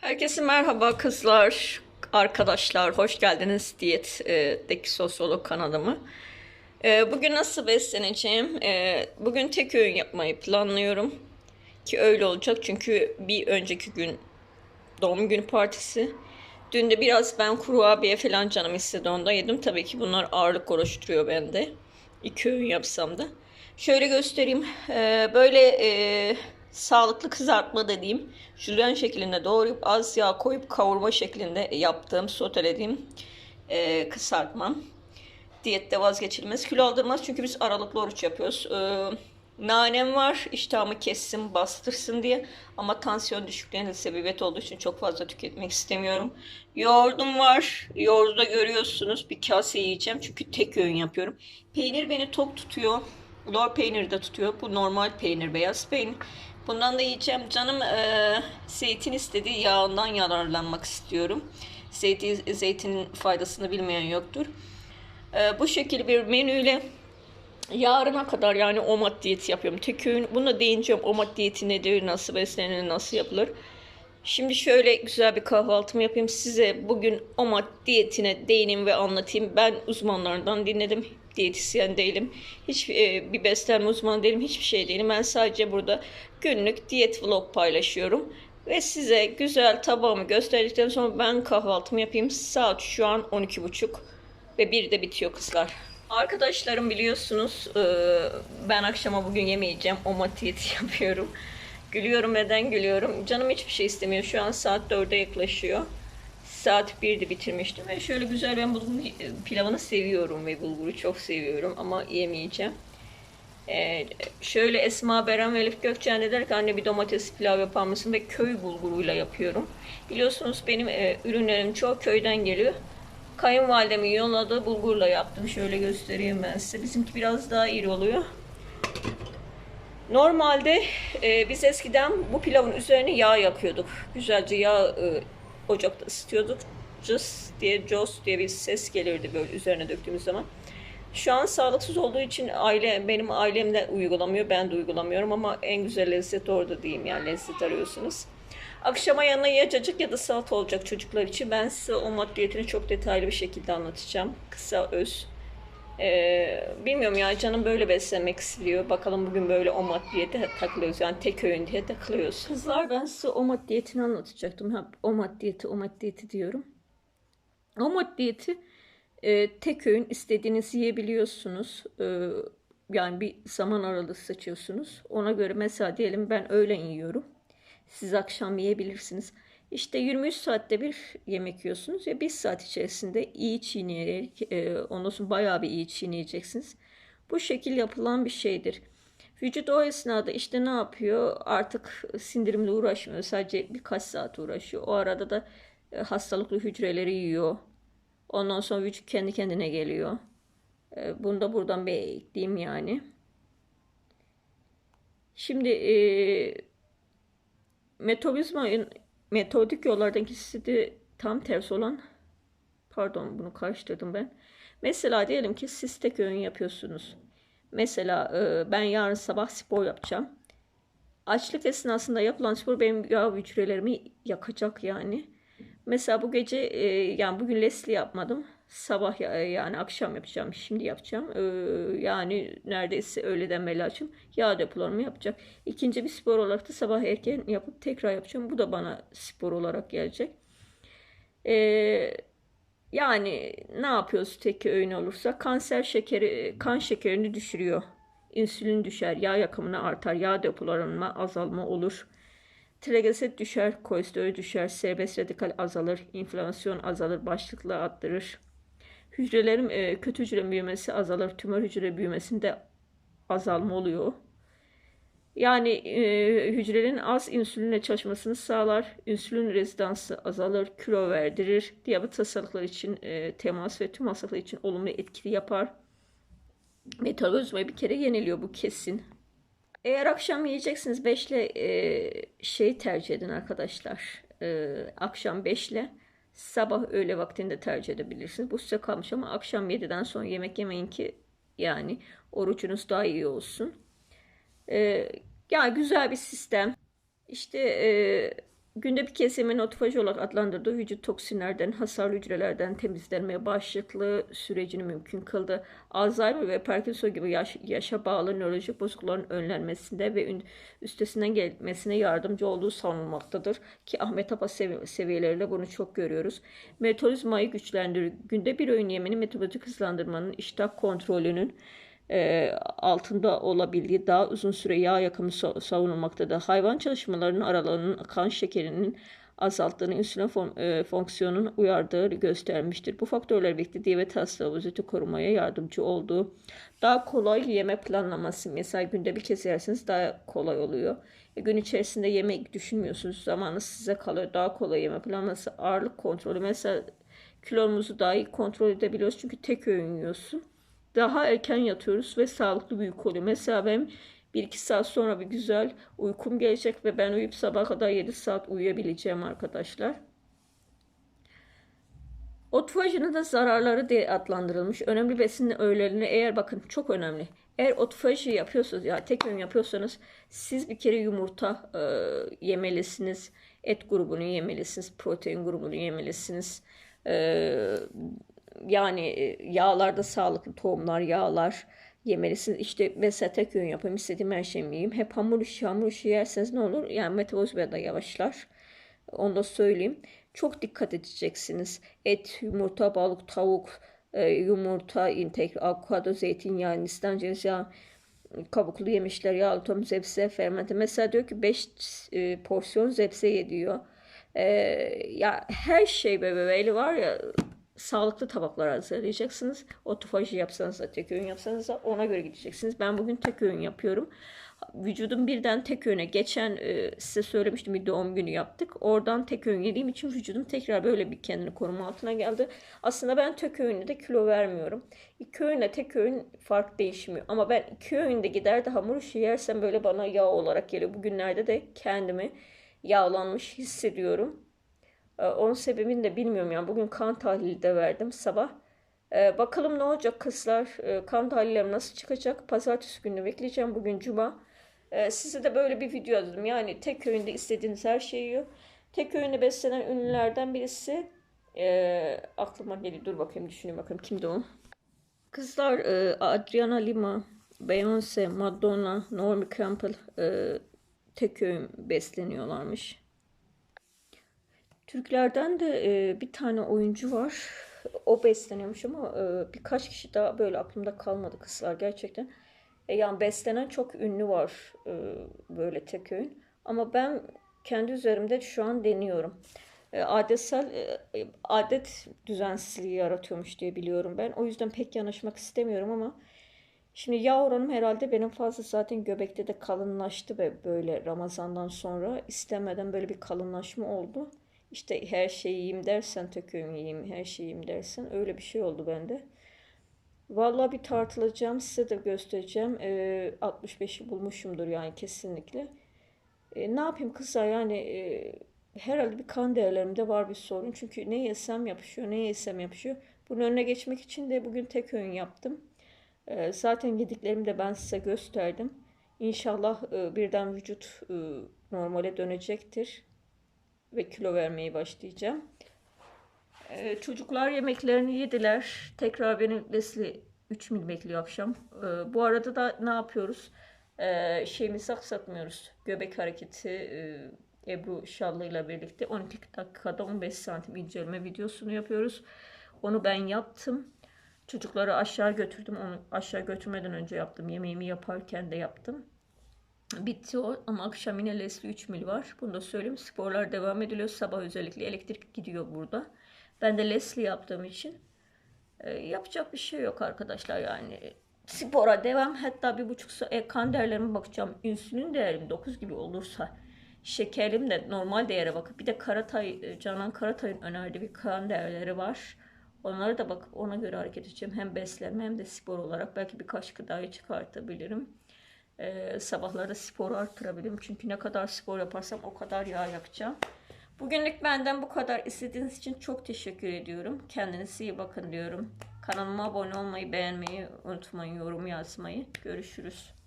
Herkese merhaba kızlar, arkadaşlar. Hoş geldiniz Diyet'teki sosyolog kanalıma. Ee, Bugün nasıl besleneceğim? Ee, Bugün tek öğün yapmayı planlıyorum. Ki öyle olacak çünkü bir önceki gün doğum günü partisi. Dün de biraz ben kurabiye falan canım istedi onda yedim. Tabii ki bunlar ağırlık oluşturuyor bende. İki öğün yapsam da. Şöyle göstereyim. Ee, böyle e, sağlıklı kızartma dediğim jülyen şeklinde doğrayıp az yağ koyup kavurma şeklinde yaptığım sotelediğim e, kızartmam. Diyette vazgeçilmez. Kilo aldırmaz çünkü biz aralıklı oruç yapıyoruz. Ee, nanem var iştahımı kessin bastırsın diye ama tansiyon düşüklerine de sebebiyet olduğu için çok fazla tüketmek istemiyorum. Yoğurdum var. Yoğurdu da görüyorsunuz. Bir kase yiyeceğim çünkü tek öğün yapıyorum. Peynir beni tok tutuyor. Lor peynir de tutuyor. Bu normal peynir, beyaz peynir. Bundan da yiyeceğim. Canım eee zeytin istediği yağından yararlanmak istiyorum. Zeytin, zeytinin faydasını bilmeyen yoktur. Eee, bu şekilde bir menüyle yarına kadar yani OMAD diyeti yapıyorum. Tek öğün. Buna değineceğim. OMAD diyeti nedir, nasıl beslenir, nasıl yapılır. Şimdi şöyle güzel bir kahvaltımı yapayım. Size bugün OMAD diyetine değineyim ve anlatayım. Ben uzmanlardan dinledim. Diyetisyen değilim. Hiç e, bir beslenme uzmanı değilim. Hiçbir şey değilim. Ben sadece burada günlük diyet vlog paylaşıyorum. Ve size güzel tabağımı gösterdikten sonra ben kahvaltımı yapayım. Saat şu an 12.30 ve bir de bitiyor kızlar. Arkadaşlarım biliyorsunuz e, ben akşama bugün yemeyeceğim. OMAD diyeti yapıyorum. Gülüyorum neden gülüyorum? Canım hiçbir şey istemiyor. Şu an saat 4'e yaklaşıyor. Saat 1'de bitirmiştim ve şöyle güzel ben bulgur pilavını seviyorum ve bulguru çok seviyorum ama yemeyeceğim. Ee, şöyle Esma Beren ve Elif Gökçen de der ki anne bir domates pilav yapar mısın ve köy bulguruyla yapıyorum. Biliyorsunuz benim e, ürünlerim çoğu köyden geliyor. Kayınvalidemin yolladığı bulgurla yaptım. Şöyle göstereyim ben size. Bizimki biraz daha iri oluyor. Normalde e, biz eskiden bu pilavın üzerine yağ yakıyorduk. Güzelce yağ e, ocakta ısıtıyorduk. Cıs diye, cos diye bir ses gelirdi böyle üzerine döktüğümüz zaman. Şu an sağlıksız olduğu için aile benim ailemde uygulamıyor, ben de uygulamıyorum ama en güzel lezzet orada diyeyim yani lezzet arıyorsunuz. Akşama yanına ya cacık ya da salata olacak çocuklar için. Ben size o maddiyetini çok detaylı bir şekilde anlatacağım. Kısa öz. Ee, bilmiyorum ya canım böyle beslenmek istiyor. Bakalım bugün böyle o maddiyete takılıyoruz. Yani tek öğün diye takılıyoruz. Kızlar ben size o maddiyetini anlatacaktım. Hep o maddiyeti o maddiyeti diyorum. O maddiyeti e, tek öğün istediğinizi yiyebiliyorsunuz. E, yani bir zaman aralığı seçiyorsunuz. Ona göre mesela diyelim ben öğlen yiyorum. Siz akşam yiyebilirsiniz. İşte 23 saatte bir yemek yiyorsunuz ya bir saat içerisinde iyi çiğneyerek e, ondan sonra bayağı bir iyi çiğneyeceksiniz. Bu şekil yapılan bir şeydir. Vücut o esnada işte ne yapıyor? Artık sindirimle uğraşmıyor. Sadece birkaç saat uğraşıyor. O arada da e, hastalıklı hücreleri yiyor. Ondan sonra vücut kendi kendine geliyor. E, bunu da buradan bir ekleyeyim yani. Şimdi e, metabolizma metodik yollardan ikisi de tam tersi olan pardon bunu karıştırdım ben. Mesela diyelim ki siz tek öğün yapıyorsunuz. Mesela e, ben yarın sabah spor yapacağım. Açlık esnasında yapılan spor benim yağ hücrelerimi yakacak yani. Mesela bu gece e, yani bugün Leslie yapmadım. Sabah ya- yani akşam yapacağım. Şimdi yapacağım. E, yani neredeyse öğleden beri açım. Yağ depolarımı yapacak. İkinci bir spor olarak da sabah erken yapıp tekrar yapacağım. Bu da bana spor olarak gelecek. E, yani ne yapıyoruz tek öğün olursa? Kanser şekeri, kan şekerini düşürüyor. İnsülin düşer, yağ yakımını artar, yağ depolarına azalma olur. Trigliserit düşer, kolesterol düşer, serbest radikal azalır, inflamasyon azalır, başlıklığı arttırır. Hücrelerin e, kötü hücre büyümesi azalır, tümör hücre büyümesinde azalma oluyor. Yani e, hücrelerin az insülinle çalışmasını sağlar, insülin rezidansı azalır, kilo verdirir, diyabet hastalıkları için e, temas ve tüm hastalıklar için olumlu etkili yapar. Metabolizmayı bir kere yeniliyor bu kesin. Eğer akşam yiyeceksiniz 5 ile e, şey tercih edin arkadaşlar. E, akşam 5 ile sabah öğle vaktinde tercih edebilirsiniz. Bu size kalmış ama akşam 7'den sonra yemek yemeyin ki yani orucunuz daha iyi olsun. E, ya güzel bir sistem. İşte e, Günde bir kez yemeğin otofaji olarak adlandırdığı vücut toksinlerden, hasarlı hücrelerden temizlenmeye bağışıklığı sürecini mümkün kıldı. Alzheimer ve Parkinson gibi yaş- yaşa bağlı nörolojik bozuklukların önlenmesinde ve üstesinden gelmesine yardımcı olduğu savunulmaktadır. Ki Ahmet Apa sev- seviyeleriyle bunu çok görüyoruz. Metabolizmayı güçlendirir. Günde bir öğün yemenin metabolik hızlandırmanın, iştah kontrolünün, e, altında olabildiği daha uzun süre yağ yakımı sa- savunulmaktadır. Hayvan çalışmalarının aralığının kan şekerinin azalttığını, insülin fon- e, fonksiyonunun uyardığı göstermiştir. Bu faktörler birlikte diyabet hastalığı korumaya yardımcı olduğu. Daha kolay yeme planlaması. Mesela günde bir kez yerseniz daha kolay oluyor. E, gün içerisinde yemek düşünmüyorsunuz. Zamanı size kalıyor. Daha kolay yeme planlaması. Ağırlık kontrolü. Mesela kilomuzu daha iyi kontrol edebiliyoruz. Çünkü tek öğün yiyorsun daha erken yatıyoruz ve sağlıklı bir uyku oluyor. Mesela benim 1-2 saat sonra bir güzel uykum gelecek ve ben uyuyup sabah kadar 7 saat uyuyabileceğim arkadaşlar. Otofajinin da zararları diye adlandırılmış. Önemli besin öğelerini eğer bakın çok önemli. Eğer otofaji yapıyorsanız ya tek öğün yapıyorsanız siz bir kere yumurta e, yemelisiniz. Et grubunu yemelisiniz. Protein grubunu yemelisiniz. E, yani e, yağlarda sağlıklı tohumlar, yağlar yemelisiniz. İşte mesela tek öğün yapayım, istediğim her şeyi yiyeyim. Hep hamur işi, hamur işi yerseniz ne olur? Yani metabolizma da yavaşlar. Onu da söyleyeyim. Çok dikkat edeceksiniz. Et, yumurta, balık, tavuk, e, yumurta, integre, avokado, zeytinyağı, hindistan cevizi kabuklu yemişler, yağlı tohum, zepse, fermente. Mesela diyor ki 5 e, porsiyon zepse ye diyor. E, ya her şey bebeği var ya sağlıklı tabaklar hazırlayacaksınız. Otofaji yapsanız da tek öğün yapsanız da ona göre gideceksiniz. Ben bugün tek öğün yapıyorum. Vücudum birden tek öğüne geçen e, size söylemiştim bir doğum günü yaptık. Oradan tek öğün yediğim için vücudum tekrar böyle bir kendini koruma altına geldi. Aslında ben tek öğünle de kilo vermiyorum. İki öğünle tek öğün fark değişmiyor. Ama ben iki öğünde gider de hamur işi yersem böyle bana yağ olarak geliyor. Bugünlerde de kendimi yağlanmış hissediyorum. Ee, onun sebebini de bilmiyorum yani. Bugün kan tahlili de verdim sabah. Ee, bakalım ne olacak kızlar. Ee, kan tahlillerim nasıl çıkacak? Pazartesi günü bekleyeceğim. Bugün cuma. Ee, size de böyle bir video dedim. Yani tek öğünde istediğiniz her şeyi yiyor. Tek öğünde beslenen ünlülerden birisi e, aklıma geliyor. Dur bakayım düşüneyim bakayım kimdi o? Kızlar e, Adriana Lima, Beyoncé, Madonna, Naomi Campbell e, tek öğün besleniyorlarmış. Türklerden de e, bir tane oyuncu var. O besleniyormuş ama e, birkaç kişi daha böyle aklımda kalmadı kızlar gerçekten. E, yani beslenen çok ünlü var e, böyle tek öğün. Ama ben kendi üzerimde şu an deniyorum. E, adetsel e, adet düzensizliği yaratıyormuş diye biliyorum ben. O yüzden pek yanaşmak istemiyorum ama Şimdi yağ oranım herhalde benim fazla zaten göbekte de kalınlaştı ve böyle Ramazan'dan sonra istemeden böyle bir kalınlaşma oldu. İşte her şeyi yiyeyim dersen tek öğün yiyeyim, her şeyi yiyeyim dersen öyle bir şey oldu bende. Vallahi bir tartılacağım, size de göstereceğim. Ee, 65'i bulmuşumdur yani kesinlikle. Ee, ne yapayım kızlar yani e, herhalde bir kan değerlerimde var bir sorun. Çünkü ne yesem yapışıyor, ne yesem yapışıyor. Bunun önüne geçmek için de bugün tek öğün yaptım. Ee, zaten yediklerimi de ben size gösterdim. İnşallah e, birden vücut e, normale dönecektir ve kilo vermeye başlayacağım. Ee, çocuklar yemeklerini yediler. Tekrar benim Leslie 3 mil bekliyor akşam. Ee, bu arada da ne yapıyoruz? Ee, şeyimizi aksatmıyoruz. Göbek hareketi e, Ebru Şallı ile birlikte 12 dakikada 15 santim inceleme videosunu yapıyoruz. Onu ben yaptım. Çocukları aşağı götürdüm. Onu aşağı götürmeden önce yaptım. Yemeğimi yaparken de yaptım. Bitti o ama akşam yine Leslie 3 mil var. Bunu da söyleyeyim. Sporlar devam ediliyor. Sabah özellikle elektrik gidiyor burada. Ben de Leslie yaptığım için e, yapacak bir şey yok arkadaşlar yani. Spora devam. Hatta bir buçuk saat e, kan değerlerime bakacağım. İnsülin değerim 9 gibi olursa şekerim de normal değere bakıp bir de Karatay, e, Canan Karatay'ın önerdiği bir kan değerleri var. Onlara da bakıp ona göre hareket edeceğim. Hem beslenme hem de spor olarak. Belki birkaç gıdayı çıkartabilirim. Ee, sabahlarda sporu arttırabilirim. Çünkü ne kadar spor yaparsam o kadar yağ yakacağım. Bugünlük benden bu kadar. İzlediğiniz için çok teşekkür ediyorum. Kendinize iyi bakın diyorum. Kanalıma abone olmayı, beğenmeyi unutmayın, yorum yazmayı. Görüşürüz.